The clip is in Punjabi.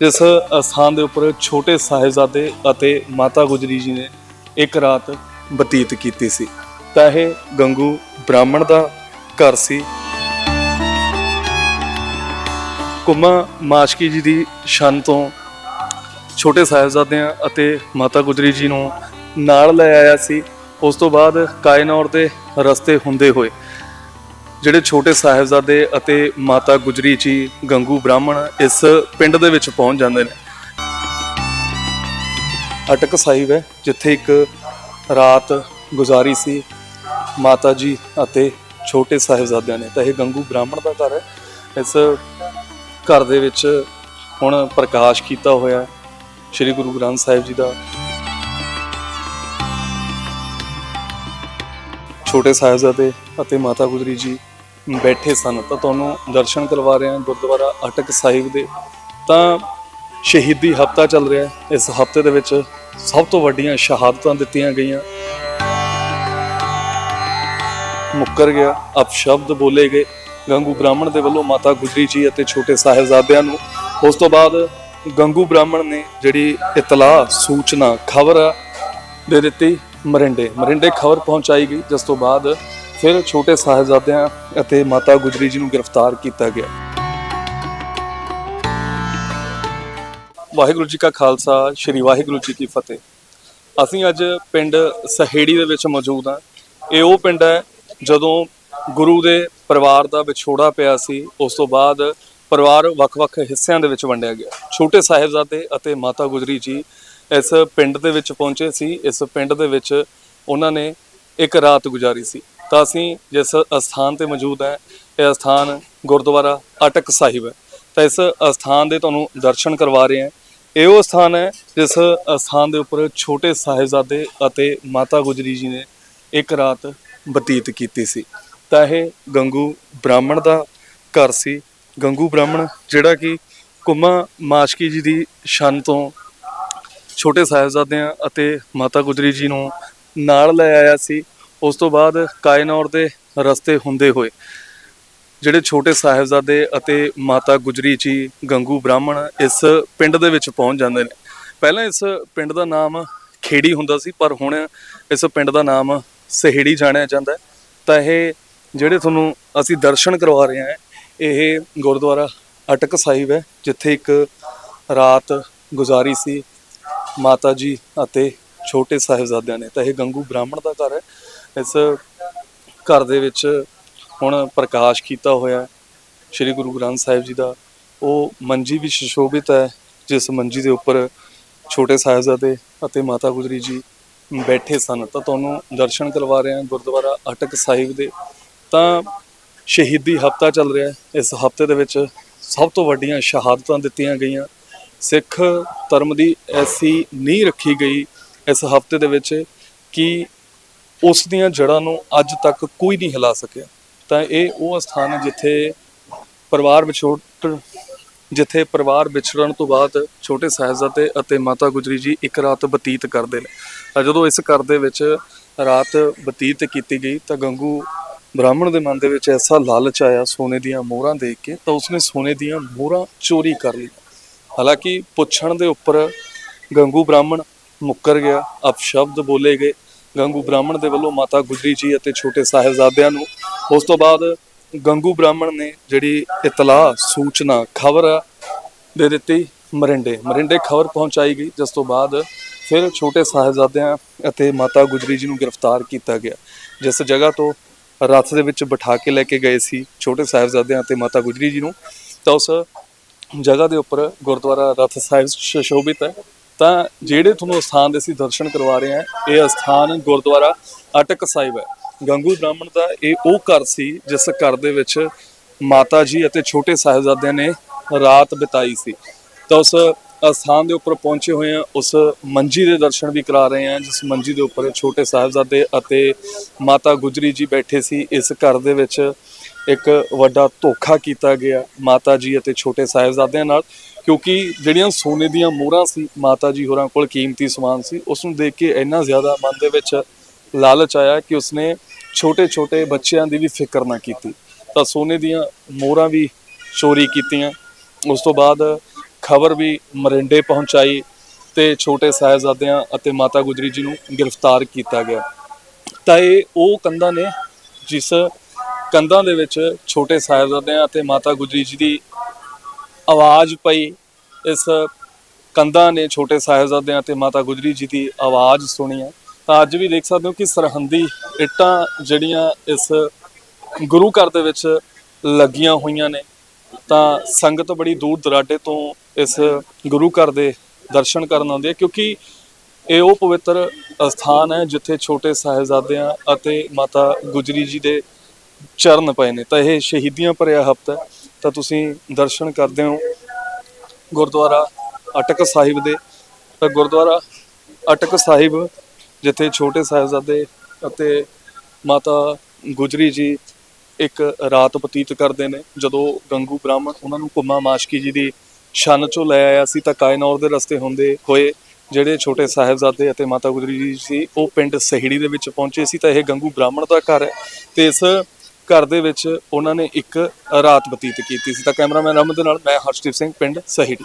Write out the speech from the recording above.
ਜਿਸ ਅਸਥਾਨ ਦੇ ਉੱਪਰ ਛੋਟੇ ਸਾਹਿਬਜ਼ਾਦੇ ਅਤੇ ਮਾਤਾ ਗੁਜਰੀ ਜੀ ਨੇ ਇੱਕ ਰਾਤ ਬਤੀਤ ਕੀਤੀ ਸੀ। ਤਾਂ ਇਹ ਗੰਗੂ ਬ੍ਰਾਹਮਣ ਦਾ ਘਰ ਸੀ। ਕੁਮਾ ਮਾਸ਼ਕੀ ਜੀ ਦੀ ਸ਼ਨ ਤੋਂ ਛੋਟੇ ਸਾਹਿਬਜ਼ਾਦਿਆਂ ਅਤੇ ਮਾਤਾ ਗੁਜਰੀ ਜੀ ਨੂੰ ਨਾਲ ਲੈ ਆਇਆ ਸੀ। ਉਸ ਤੋਂ ਬਾਅਦ ਕਾਇਨੌਰ ਦੇ ਰਸਤੇ ਹੁੰਦੇ ਹੋਏ ਜਿਹੜੇ ਛੋਟੇ ਸਾਹਿਬਜ਼ਾਦੇ ਅਤੇ ਮਾਤਾ ਗੁਜਰੀ ਜੀ ਗੰਗੂ ਬ੍ਰਾਹਮਣ ਇਸ ਪਿੰਡ ਦੇ ਵਿੱਚ ਪਹੁੰਚ ਜਾਂਦੇ ਨੇ। ਅਟਕ ਸਾਹਿਬ ਹੈ, ਜਿੱਥੇ ਇੱਕ ਰਾਤ ਗੁਜ਼ਾਰੀ ਸੀ ਮਾਤਾ ਜੀ ਅਤੇ ਛੋਟੇ ਸਾਹਿਬਜ਼ਾਦਿਆਂ ਨੇ। ਤਾਂ ਇਹ ਗੰਗੂ ਬ੍ਰਾਹਮਣ ਦਾ ਘਰ ਹੈ। ਇਸ ਘਰ ਦੇ ਵਿੱਚ ਹੁਣ ਪ੍ਰਕਾਸ਼ ਕੀਤਾ ਹੋਇਆ ਸ੍ਰੀ ਗੁਰੂ ਗ੍ਰੰਥ ਸਾਹਿਬ ਜੀ ਦਾ। ਛੋਟੇ ਸਾਹਿਬਜ਼ਾਦੇ ਅਤੇ ਮਾਤਾ ਗੁਜਰੀ ਜੀ ਬੈਠੇ ਸਨ ਤਾਂ ਤੁਹਾਨੂੰ ਦਰਸ਼ਨ ਕਰਵਾ ਰਹੇ ਹਾਂ ਗੁਰਦੁਆਰਾ ਅਟਕ ਸਾਹਿਬ ਦੇ। ਤਾਂ ਸ਼ਹੀਦੀ ਹਫਤਾ ਚੱਲ ਰਿਹਾ ਹੈ। ਇਸ ਹਫ਼ਤੇ ਦੇ ਵਿੱਚ ਸਭ ਤੋਂ ਵੱਡੀਆਂ ਸ਼ਹਾਦਤਾਂ ਦਿੱਤੀਆਂ ਗਈਆਂ। ਮੁੱਕਰ ਗਿਆ, ਅਪਸ਼ਬਦ ਬੋਲੇ ਗਏ। ਗੰਗੂ ਬ੍ਰਾਹਮਣ ਦੇ ਵੱਲੋਂ ਮਾਤਾ ਗੁਜਰੀ ਜੀ ਅਤੇ ਛੋਟੇ ਸਾਹਿਬਜ਼ਾਦਿਆਂ ਨੂੰ ਉਸ ਤੋਂ ਬਾਅਦ ਗੰਗੂ ਬ੍ਰਾਹਮਣ ਨੇ ਜਿਹੜੀ ਇਤਲਾਹ, ਸੂਚਨਾ, ਖਬਰ ਦੇ ਦਿੱਤੀ, ਮਰਿੰਡੇ। ਮਰਿੰਡੇ ਖਬਰ ਪਹੁੰਚਾਈ ਗਈ, ਜਿਸ ਤੋਂ ਬਾਅਦ ਫਿਰ ਛੋਟੇ ਸਾਹਿਬਜ਼ਾਦਿਆਂ ਅਤੇ ਮਾਤਾ ਗੁਜਰੀ ਜੀ ਨੂੰ ਗ੍ਰਿਫਤਾਰ ਕੀਤਾ ਗਿਆ। ਵਾਹਿਗੁਰੂ ਜੀ ਕਾ ਖਾਲਸਾ, ਸ੍ਰੀ ਵਾਹਿਗੁਰੂ ਜੀ ਕੀ ਫਤਿਹ। ਅਸੀਂ ਅੱਜ ਪਿੰਡ ਸਹੇੜੀ ਦੇ ਵਿੱਚ ਮੌਜੂਦ ਹਾਂ। ਇਹ ਉਹ ਪਿੰਡ ਹੈ ਜਦੋਂ ਗੁਰੂ ਦੇ ਪਰਿਵਾਰ ਦਾ ਵਿਛੋੜਾ ਪਿਆ ਸੀ, ਉਸ ਤੋਂ ਬਾਅਦ ਪਰਿਵਾਰ ਵੱਖ-ਵੱਖ ਹਿੱਸਿਆਂ ਦੇ ਵਿੱਚ ਵੰਡਿਆ ਗਿਆ। ਛੋਟੇ ਸਾਹਿਬਜ਼ਾਦੇ ਅਤੇ ਮਾਤਾ ਗੁਜਰੀ ਜੀ ਇਸ ਪਿੰਡ ਦੇ ਵਿੱਚ ਪਹੁੰਚੇ ਸੀ। ਇਸ ਪਿੰਡ ਦੇ ਵਿੱਚ ਉਹਨਾਂ ਨੇ ਇੱਕ ਰਾਤ ਗੁਜ਼ਾਰੀ ਸੀ। ਤਾਂ ਅਸੀਂ ਜਿਸ ਅਸਥਾਨ ਤੇ ਮੌਜੂਦ ਹੈ, ਇਹ ਅਸਥਾਨ ਗੁਰਦੁਆਰਾ ਅਟਕ ਸਾਹਿਬ ਹੈ। ਤਾਂ ਇਸ ਅਸਥਾਨ ਦੇ ਤੁਹਾਨੂੰ ਦਰਸ਼ਨ ਕਰਵਾ ਰਹੇ ਹਾਂ। ਇਹ ਉਹ ਸਥਾਨ ਹੈ ਜਿਸ ਅਸਥਾਨ ਦੇ ਉੱਪਰ ਛੋਟੇ ਸਾਹਿਬਜ਼ਾਦੇ ਅਤੇ ਮਾਤਾ ਗੁਜਰੀ ਜੀ ਨੇ ਇੱਕ ਰਾਤ ਬਤੀਤ ਕੀਤੀ ਸੀ। ਤਾਂ ਇਹ ਗੰਗੂ ਬ੍ਰਾਹਮਣ ਦਾ ਘਰ ਸੀ। ਗੰਗੂ ਬ੍ਰਾਹਮਣ ਜਿਹੜਾ ਕਿ ਕੁਮਾ ਮਾਸ਼ਕੀ ਜੀ ਦੀ ਸ਼ਨ ਤੋਂ ਛੋਟੇ ਸਾਹਿਬਜ਼ਾਦਿਆਂ ਅਤੇ ਮਾਤਾ ਗੁਜਰੀ ਜੀ ਨੂੰ ਨਾਲ ਲੈ ਆਇਆ ਸੀ। ਉਸ ਤੋਂ ਬਾਅਦ ਕਾਇਨੌਰ ਦੇ ਰਸਤੇ ਹੁੰਦੇ ਹੋਏ, ਜਿਹੜੇ ਛੋਟੇ ਸਾਹਿਬਜ਼ਾਦੇ ਅਤੇ ਮਾਤਾ ਗੁਜਰੀ ਜੀ ਗੰਗੂ ਬ੍ਰਾਹਮਣ ਇਸ ਪਿੰਡ ਦੇ ਵਿੱਚ ਪਹੁੰਚ ਜਾਂਦੇ ਨੇ। ਪਹਿਲਾਂ ਇਸ ਪਿੰਡ ਦਾ ਨਾਮ ਖੇੜੀ ਹੁੰਦਾ ਸੀ, ਪਰ ਹੁਣ ਇਸ ਪਿੰਡ ਦਾ ਨਾਮ ਸਹੇੜੀ ਜਾਣਿਆ ਜਾਂਦਾ ਤਾਂ ਇਹ ਜਿਹੜੇ ਤੁਹਾਨੂੰ ਅਸੀਂ ਦਰਸ਼ਨ ਕਰਵਾ ਰਹੇ ਹਾਂ, ਇਹ ਗੁਰਦੁਆਰਾ ਅਟਕ ਸਾਹਿਬ ਹੈ, ਜਿੱਥੇ ਇੱਕ ਰਾਤ ਗੁਜ਼ਾਰੀ ਸੀ ਮਾਤਾ ਜੀ ਅਤੇ ਛੋਟੇ ਸਾਹਿਬਜ਼ਾਦਿਆਂ ਨੇ। ਤਾਂ ਇਹ ਗੰਗੂ ਬ੍ਰਾਹਮਣ ਦਾ ਘਰ ਹੈ। ਇਸ ਘਰ ਦੇ ਵਿੱਚ ਹੁਣ ਪ੍ਰਕਾਸ਼ ਕੀਤਾ ਹੋਇਆ ਸ੍ਰੀ ਗੁਰੂ ਗ੍ਰੰਥ ਸਾਹਿਬ ਜੀ ਦਾ। ਉਹ ਮੰਜੀ ਵੀ ਸੁਸ਼ੋਭਿਤ ਹੈ, ਜਿਸ ਮੰਜੀ ਦੇ ਉੱਪਰ ਛੋਟੇ ਸਾਹਿਬਜ਼ਾਦੇ ਅਤੇ ਮਾਤਾ ਗੁਜਰੀ ਜੀ ਬੈਠੇ ਸਨ। ਤਾਂ ਤੁਹਾਨੂੰ ਦਰਸ਼ਨ ਕਰਵਾ ਰਹੇ ਹਾਂ ਗੁਰਦੁਆਰਾ ਅਟਕ ਸਾਹਿਬ ਦੇ। ਤਾਂ ਸ਼ਹੀਦੀ ਹਫਤਾ ਚੱਲ ਰਿਹਾ ਹੈ। ਇਸ ਹਫ਼ਤੇ ਦੇ ਵਿੱਚ ਸਭ ਤੋਂ ਵੱਡੀਆਂ ਸ਼ਹਾਦਤਾਂ ਦਿੱਤੀਆਂ ਗਈਆਂ। ਸਿੱਖ ਧਰਮ ਦੀ ਐਸੀ ਨੀਂਹ ਰੱਖੀ ਗਈ ਇਸ ਹਫ਼ਤੇ ਦੇ ਵਿੱਚ ਕਿ ਉਸ ਦੀਆਂ ਜੜ੍ਹਾਂ ਨੂੰ ਅੱਜ ਤੱਕ ਕੋਈ ਨਹੀਂ ਹਿਲਾ ਸਕਿਆ। ਤਾਂ ਇਹ ਉਹ ਸਥਾਨ ਹੈ ਜਿੱਥੇ ਪਰਿਵਾਰ ਵਿਛੋੜ ਜਿੱਥੇ ਪਰਿਵਾਰ ਵਿਛੜਨ ਤੋਂ ਬਾਅਦ ਛੋਟੇ ਸਾਹਿਬਜ਼ਾਦੇ ਅਤੇ ਮਾਤਾ ਗੁਜਰੀ ਜੀ ਇੱਕ ਰਾਤ ਬਤੀਤ ਕਰਦੇ ਨੇ। ਤਾਂ ਜਦੋਂ ਇਸ ਘਰ ਦੇ ਵਿੱਚ ਰਾਤ ਬਤੀਤ ਕੀਤੀ ਗਈ ਤਾਂ ਗੰਗੂ ਬ੍ਰਾਹਮਣ ਦੇ ਮਨ ਦੇ ਵਿੱਚ ਐਸਾ ਲਾਲਚ ਆਇਆ ਸੋਨੇ ਦੀਆਂ ਮੋਹਰਾਂ ਦੇਖ ਕੇ ਤਾਂ ਉਸਨੇ ਸੋਨੇ ਦੀਆਂ ਮੋਹਰਾਂ ਚੋਰੀ ਕਰ ਲਈਆਂ। ਹਾਲਾਂਕਿ ਪੁੱਛਣ ਦੇ ਉੱਪਰ ਗੰਗੂ ਬ੍ਰਾਹਮਣ ਮੁੱਕਰ ਗਿਆ, ਅਪਸ਼ਬਦ ਬੋਲੇ ਗਏ ਗੰਗੂ ਬ੍ਰਾਹਮਣ ਦੇ ਵੱਲੋਂ ਮਾਤਾ ਗੁਜਰੀ ਜੀ ਅਤੇ ਛੋਟੇ ਸਾਹਿਬਜ਼ਾਦਿਆਂ ਨੂੰ ਉਸ ਤੋਂ ਬਾਅਦ ਗੰਗੂ ਬ੍ਰਾਹਮਣ ਨੇ ਜਿਹੜੀ ਇਤਲਾਹ, ਸੂਚਨਾ, ਖਬਰ ਦੇ ਦਿੱਤੀ ਮਰਿੰਡੇ। ਮਰਿੰਡੇ ਖਬਰ ਪਹੁੰਚਾਈ ਗਈ, ਜਿਸ ਤੋਂ ਬਾਅਦ ਫਿਰ ਛੋਟੇ ਸਾਹਿਬਜ਼ਾਦਿਆਂ ਅਤੇ ਮਾਤਾ ਗੁਜਰੀ ਜੀ ਨੂੰ ਗ੍ਰਿਫਤਾਰ ਕੀਤਾ ਗਿਆ, ਜਿਸ ਜਗ੍ਹਾ ਤੋਂ ਰੱਥ ਦੇ ਵਿੱਚ ਬਿਠਾ ਕੇ ਲੈ ਕੇ ਗਏ ਸੀ ਛੋਟੇ ਸਾਹਿਬਜ਼ਾਦਿਆਂ ਅਤੇ ਮਾਤਾ ਗੁਜਰੀ ਜੀ ਨੂੰ। ਤਾਂ ਉਸ ਜਗ੍ਹਾ ਦੇ ਉੱਪਰ ਗੁਰਦੁਆਰਾ ਰਥ ਸਾਹਿਬ ਸ਼ੋਭਿਤ ਹੈ। ਤਾਂ ਜਿਹੜੇ ਤੁਹਾਨੂੰ ਸਥਾਨ ਦੇ ਅਸੀਂ ਦਰਸ਼ਨ ਕਰਵਾ ਰਹੇ ਹਾਂ, ਇਹ ਸਥਾਨ ਗੁਰਦੁਆਰਾ ਅਟਕ ਸਾਹਿਬ ਹੈ। ਗੰਗੂ ਬ੍ਰਾਹਮਣ ਦਾ ਇਹ ਉਹ ਘਰ ਸੀ, ਜਿਸ ਘਰ ਦੇ ਵਿੱਚ ਮਾਤਾ ਜੀ ਅਤੇ ਛੋਟੇ ਸਾਹਿਬਜ਼ਾਦਿਆਂ ਨੇ ਰਾਤ ਬਿਤਾਈ ਸੀ। ਤਾਂ ਉਸ ਸਥਾਨ ਦੇ ਉੱਪਰ ਪਹੁੰਚੇ ਹੋਏ ਆ ਉਸ ਮੰਜੀ ਦੇ ਦਰਸ਼ਨ ਵੀ ਕਰਾ ਰਹੇ ਆ ਜਿਸ ਮੰਜੀ ਦੇ ਉੱਪਰ ਛੋਟੇ ਸਾਹਿਬਜ਼ਾਦੇ ਅਤੇ ਮਾਤਾ ਗੁਜਰੀ ਜੀ ਬੈਠੇ ਸੀ। ਇਸ ਘਰ ਦੇ ਵਿੱਚ ਇੱਕ ਵੱਡਾ ਧੋਖਾ ਕੀਤਾ ਗਿਆ ਮਾਤਾ ਜੀ ਅਤੇ ਛੋਟੇ ਸਾਹਿਬਜ਼ਾਦਿਆਂ ਨਾਲ, ਕਿਉਂਕਿ ਜਿਹੜੀਆਂ ਸੋਨੇ ਦੀਆਂ ਮੋਹਰਾਂ ਸੀ, ਮਾਤਾ ਜੀ ਹੋਰਾਂ ਕੋਲ ਕੀਮਤੀ ਸਮਾਨ ਸੀ ਉਸ ਨੂੰ ਦੇਖ ਕੇ ਇੰਨਾ ਜ਼ਿਆਦਾ ਮਨ ਦੇ ਵਿੱਚ ਲਾਲਚ ਆਇਆ ਕਿ ਉਸਨੇ ਛੋਟੇ-ਛੋਟੇ ਬੱਚਿਆਂ ਦੀ ਵੀ ਫਿਕਰ ਨਾ ਕੀਤੀ। ਤਾਂ ਸੋਨੇ ਦੀਆਂ ਮੋਹਰਾਂ ਵੀ ਚੋਰੀ ਕੀਤੀਆਂ। ਉਸ ਤੋਂ ਬਾਅਦ ਖਬਰ ਵੀ ਮਰਿੰਡੇ ਪਹੁੰਚਾਈ ਤੇ ਛੋਟੇ ਸਾਹਿਬਜ਼ਾਦਿਆਂ ਅਤੇ ਮਾਤਾ ਗੁਜਰੀ ਜੀ ਨੂੰ ਗ੍ਰਿਫਤਾਰ ਕੀਤਾ ਗਿਆ। ਤਾਂ ਇਹ ਉਹ ਕੰਧਾਂ ਨੇ ਜਿਸ ਕੰਧਾਂ ਦੇ ਵਿੱਚ ਛੋਟੇ ਸਾਹਿਬਜ਼ਾਦਿਆਂ ਅਤੇ ਮਾਤਾ ਗੁਜਰੀ ਜੀ ਦੀ ਆਵਾਜ਼ ਪਈ। ਇਸ ਕੰਧਾਂ ਨੇ ਛੋਟੇ ਸਾਹਿਬਜ਼ਾਦਿਆਂ ਅਤੇ ਮਾਤਾ ਗੁਜਰੀ ਜੀ ਦੀ ਆਵਾਜ਼ ਸੁਣੀ ਹੈ ਤਾਂ ਅੱਜ ਵੀ ਦੇਖ ਸਕਦੇ ਹੋ ਕਿ ਸਰਹੰਦੀ ਇੱਟਾਂ ਜਿਹੜੀਆਂ ਇਸ ਗੁਰੂ ਘਰ ਦੇ ਵਿੱਚ ਲੱਗੀਆਂ ਹੋਈਆਂ ਨੇ। ਤਾਂ ਸੰਗਤ ਬੜੀ ਦੂਰ ਦਰਾਡੇ ਤੋਂ ਇਸ ਗੁਰੂ ਘਰ ਦੇ ਦਰਸ਼ਨ ਕਰਨ ਆਉਂਦੀ ਹੈ ਕਿਉਂਕਿ ਇਹ ਉਹ ਪਵਿੱਤਰ ਸਥਾਨ ਹੈ ਜਿੱਥੇ ਛੋਟੇ ਸਾਹਿਬਜ਼ਾਦਿਆਂ ਅਤੇ ਮਾਤਾ ਗੁਜਰੀ ਜੀ ਦੇ ਚਰਨ ਪਏ ਨੇ, ਤਾਂ ਇਹ ਸ਼ਹੀਦੀਆਂ ਭਰਿਆ ਹਫ਼ਤਾ ਤਾਂ ਤੁਸੀਂ ਦਰਸ਼ਨ ਕਰਦੇ ਹੋ ਗੁਰਦੁਆਰਾ ਅਟਕ ਸਾਹਿਬ ਦੇ। ਤਾਂ ਗੁਰਦੁਆਰਾ ਅਟਕ ਸਾਹਿਬ, ਜਿੱਥੇ ਛੋਟੇ ਸਾਹਿਬਜ਼ਾਦੇ ਅਤੇ ਮਾਤਾ ਗੁਜਰੀ ਜੀ ਇੱਕ ਰਾਤ ਬਤੀਤ ਕਰਦੇ ਨੇ, ਜਦੋਂ ਗੰਗੂ ਬ੍ਰਾਹਮਣ ਉਹਨਾਂ ਨੂੰ ਕੁੰਮਾ ਮਾਸ਼ਕੀ ਜੀ ਦੀ ਛੰਨ ਚੋਂ ਲੈ ਆਇਆ ਸੀ, ਤਾਂ ਕਾਇਨੌਰ ਦੇ ਰਸਤੇ ਹੁੰਦੇ ਹੋਏ ਜਿਹੜੇ ਛੋਟੇ ਸਾਹਿਬਜ਼ਾਦੇ ਅਤੇ ਮਾਤਾ ਗੁਜਰੀ ਜੀ ਸੀ, ਉਹ ਪਿੰਡ ਸਹਿੜੀ ਦੇ ਵਿੱਚ ਪਹੁੰਚੇ ਸੀ, ਤਾਂ ਇਹ ਗੰਗੂ ਬ੍ਰਾਹਮਣ ਦਾ ਘਰ ਹੈ। ਤੇ ਇਸ ਘਰ ਦੇ ਵਿੱਚ ਉਹਨਾਂ ਨੇ ਇੱਕ ਰਾਤ ਬਤੀਤ ਕੀਤੀ ਸੀ। ਤਾਂ ਕੈਮਰਾਮੈਨ ਅਮਨ ਦੇ ਨਾਲ ਮੈਂ ਹਰਸ਼ਦੀਪ ਸਿੰਘ, ਪਿੰਡ ਸਹੀੜੀ।